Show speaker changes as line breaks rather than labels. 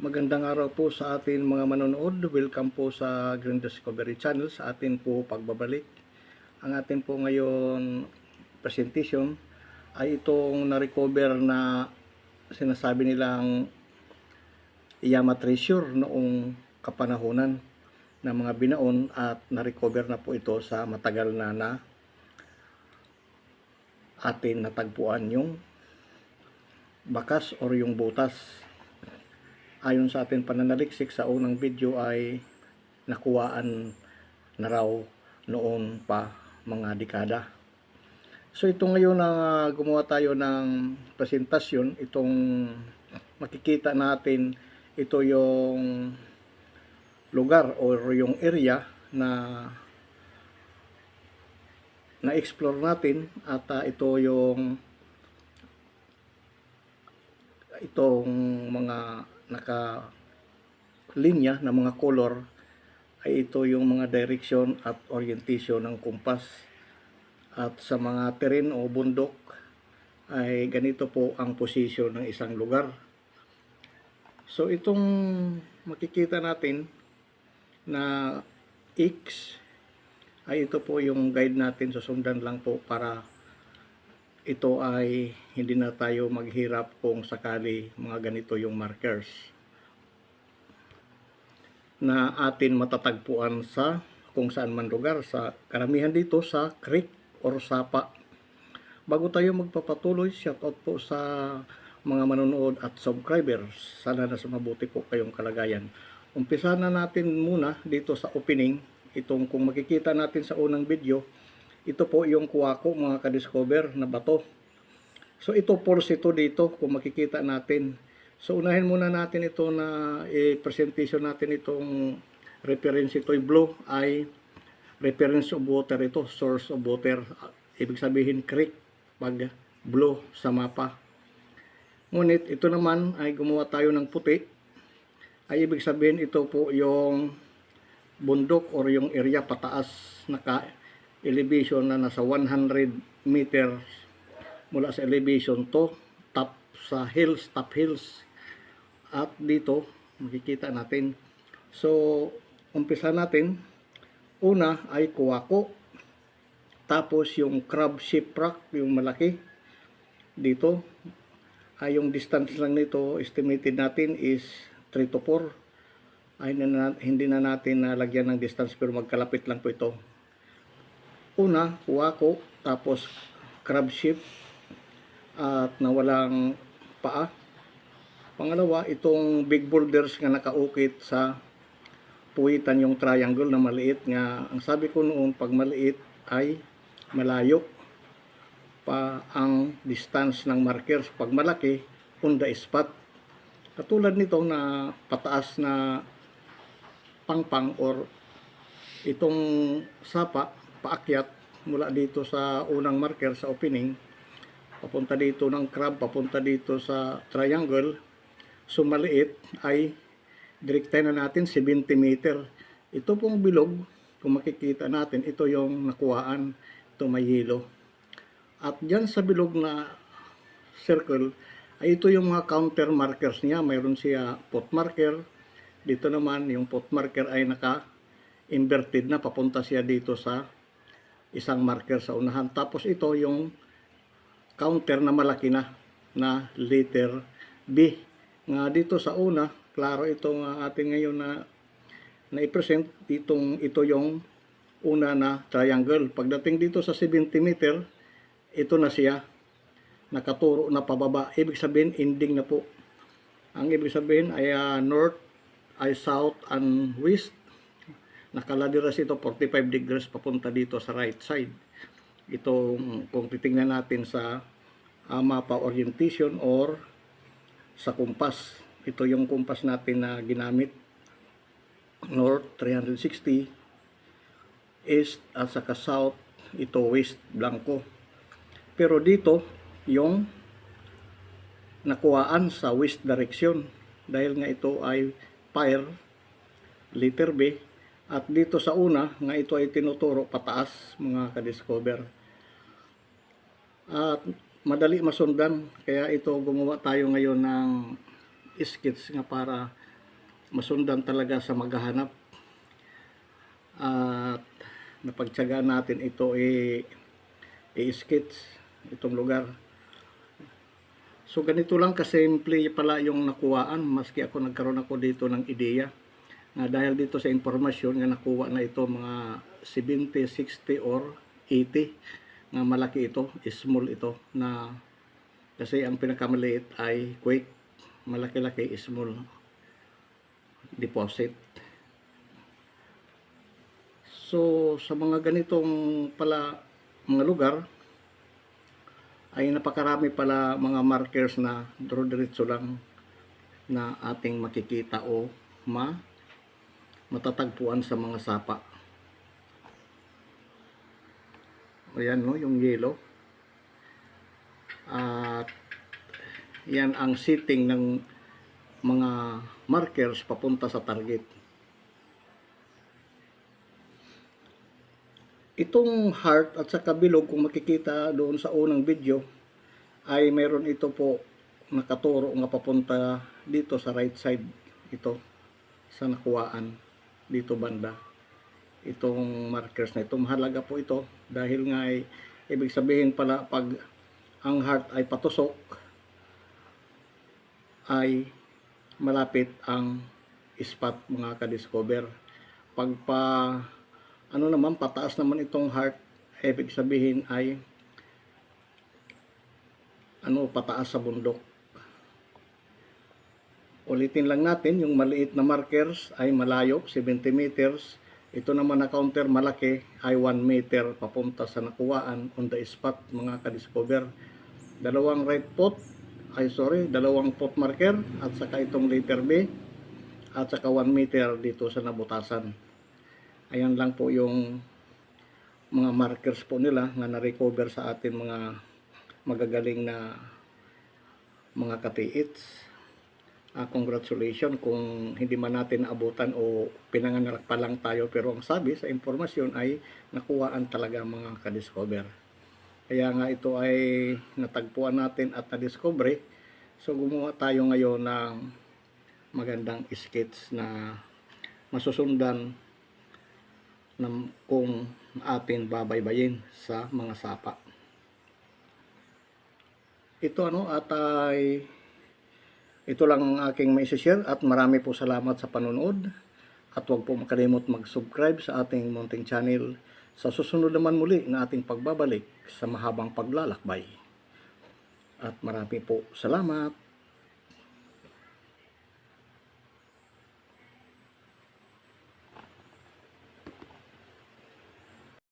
Magandang araw po sa atin mga manonood. Welcome po sa Green Discovery Channel sa atin po pagbabalik. Ang atin po ngayon presentation ay itong na-recover na sinasabi nilang Yama Treasure noong kapanahonan ng mga binaon at na-recover na po ito sa matagal na na atin natagpuan yung bakas or yung butas ayon sa ating pananaliksik sa unang video ay nakuhaan na raw noon pa mga dekada. So ito ngayon na gumawa tayo ng presentasyon, itong makikita natin ito yung lugar or yung area na na-explore natin at ah, ito yung itong mga naka linya na mga color ay ito yung mga direction at orientation ng kumpas. At sa mga terrain o bundok ay ganito po ang posisyon ng isang lugar. So itong makikita natin na X ay ito po yung guide natin susundan lang po para ito ay hindi na tayo maghirap kung sakali mga ganito yung markers na atin matatagpuan sa kung saan man lugar sa karamihan dito sa creek or sapa bago tayo magpapatuloy shout out po sa mga manonood at subscribers. Sana nasa mabuti po kayong kalagayan. Umpisa na natin muna dito sa opening. Itong kung makikita natin sa unang video ito po yung kuwako mga ka-discover na bato. So ito force ito dito kung makikita natin. So unahin muna natin ito na i-presentation natin itong reference ito blue ay reference of water ito, source of water. Ibig sabihin creek pag blue sa mapa. Ngunit ito naman ay gumawa tayo ng puti. Ay ibig sabihin ito po yung bundok or yung area pataas naka elevation na nasa 100 meters mula sa elevation to top sa hills, top hills. At dito, makikita natin. So, umpisa natin. Una ay kuwako. Tapos yung crab shipwreck, yung malaki. Dito, ay yung distance lang nito, estimated natin is 3 to 4. Ay, na, hindi na natin nalagyan ng distance pero magkalapit lang po ito una, kuwako, tapos crab ship at nawalang paa. Pangalawa, itong big boulders nga nakaukit sa puwitan yung triangle na maliit nga. Ang sabi ko noon, pag maliit ay malayo pa ang distance ng markers. Pag malaki, on the spot. Katulad nito na pataas na pangpang or itong sapa paakyat mula dito sa unang marker sa opening papunta dito ng crab papunta dito sa triangle. So maliit ay direkta na natin 70 meter. Ito pong bilog kung makikita natin ito yung nakuhaan. Ito may yelo. At dyan sa bilog na circle ay ito yung mga counter markers niya. Mayroon siya pot marker. Dito naman yung pot marker ay naka inverted na. Papunta siya dito sa isang marker sa unahan. Tapos ito yung counter na malaki na na letter B. Nga dito sa una, klaro itong uh, atin ngayon na na-present itong ito yung una na triangle. Pagdating dito sa 70 meter, ito na siya nakaturo na pababa. Ibig sabihin ending na po. Ang ibig sabihin ay uh, north ay south and west nakaladiras ito 45 degrees papunta dito sa right side. Ito kung titingnan natin sa uh, mapa orientation or sa kumpas. Ito yung kumpas natin na ginamit. North 360, East at saka South, ito West blanco. Pero dito, yung nakuhaan sa West direction dahil nga ito ay fire, letter B, at dito sa una, nga ito ay tinuturo pataas mga ka-discover. At madali masundan, kaya ito gumawa tayo ngayon ng skits nga para masundan talaga sa maghahanap. At napagtyagaan natin ito i i-sketch itong lugar. So ganito lang kasimple pala yung nakuhaan maski ako nagkaroon ako dito ng ideya na dahil dito sa impormasyon nga nakuha na ito mga 70, 60 or 80 nga malaki ito, small ito na kasi ang pinakamaliit ay quick, malaki-laki small deposit. So sa mga ganitong pala mga lugar ay napakarami pala mga markers na duro-diretso lang na ating makikita o ma matatagpuan sa mga sapa. Ayan no, yung yellow. At yan ang setting ng mga markers papunta sa target. Itong heart at saka bilog kung makikita doon sa unang video ay meron ito po nakaturo nga papunta dito sa right side ito sa nakuhaan dito banda. Itong markers na ito mahalaga po ito. Dahil nga ay ibig sabihin pala pag ang heart ay patusok ay malapit ang spot mga ka-discover. Pag pa ano naman pataas naman itong heart ibig sabihin ay ano pataas sa bundok ulitin lang natin yung maliit na markers ay malayo 70 meters. Ito naman na counter malaki ay 1 meter papunta sa nakuhaan on the spot mga ka-discover. Dalawang right pot ay sorry dalawang pot marker at saka itong letter B at saka 1 meter dito sa nabutasan. Ayan lang po yung mga markers po nila na na-recover sa atin mga magagaling na mga katiits Ah, congratulations kung hindi man natin naabutan o pinanganak pa lang tayo pero ang sabi sa impormasyon ay nakuhaan talaga mga kadiscover. Kaya nga ito ay natagpuan natin at nadiscover. So gumawa tayo ngayon ng magandang sketch na masusundan ng kung atin babaybayin sa mga sapa. Ito ano at ay ito lang ang aking may share at marami po salamat sa panonood. At huwag po makalimot mag-subscribe sa ating munting channel sa susunod naman muli na ating pagbabalik sa mahabang paglalakbay. At marami po salamat.